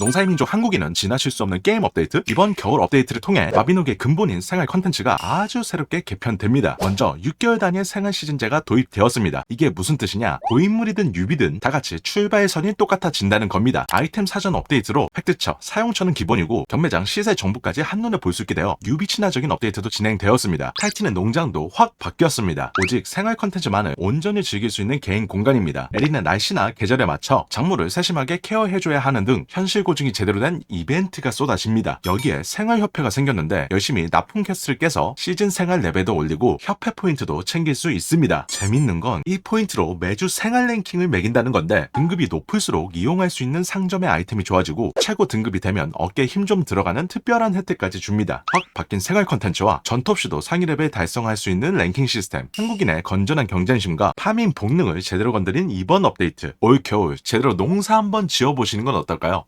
농사의 민족 한국인은 지나칠 수 없는 게임 업데이트? 이번 겨울 업데이트를 통해 마비노기의 근본인 생활 컨텐츠가 아주 새롭게 개편됩니다. 먼저 6개월 단위의 생활 시즌제가 도입되었습니다. 이게 무슨 뜻이냐? 고인물이든 유비든 다 같이 출발선이 똑같아진다는 겁니다. 아이템 사전 업데이트로 획득처, 사용처는 기본이고 경매장 시세 정보까지 한눈에 볼 수 있게 되어 유비 친화적인 업데이트도 진행되었습니다. 타이틴의 농장도 확 바뀌었습니다. 오직 생활 컨텐츠만을 온전히 즐길 수 있는 개인 공간입니다. 에리는 날씨나 계절에 맞춰 작물을 세심하게 케어해줘야 하는 등 현실 고증이 제대로 된 이벤트가 쏟아집니다. 여기에 생활협회가 생겼는데 열심히 납품 캐스를 깨서 시즌 생활 레벨도 올리고 협회 포인트도 챙길 수 있습니다. 재밌는 건 이 포인트로 매주 생활 랭킹을 매긴다는 건데 등급이 높을수록 이용할 수 있는 상점의 아이템이 좋아지고 최고 등급이 되면 어깨에 힘 좀 들어가는 특별한 혜택까지 줍니다. 확 바뀐 생활 컨텐츠와 전투 없이도 상위 레벨 달성할 수 있는 랭킹 시스템, 한국인의 건전한 경쟁심과 파밍 본능을 제대로 건드린 이번 업데이트. 올 겨울 제대로 농사 한번 지어보시는 건 어떨까요?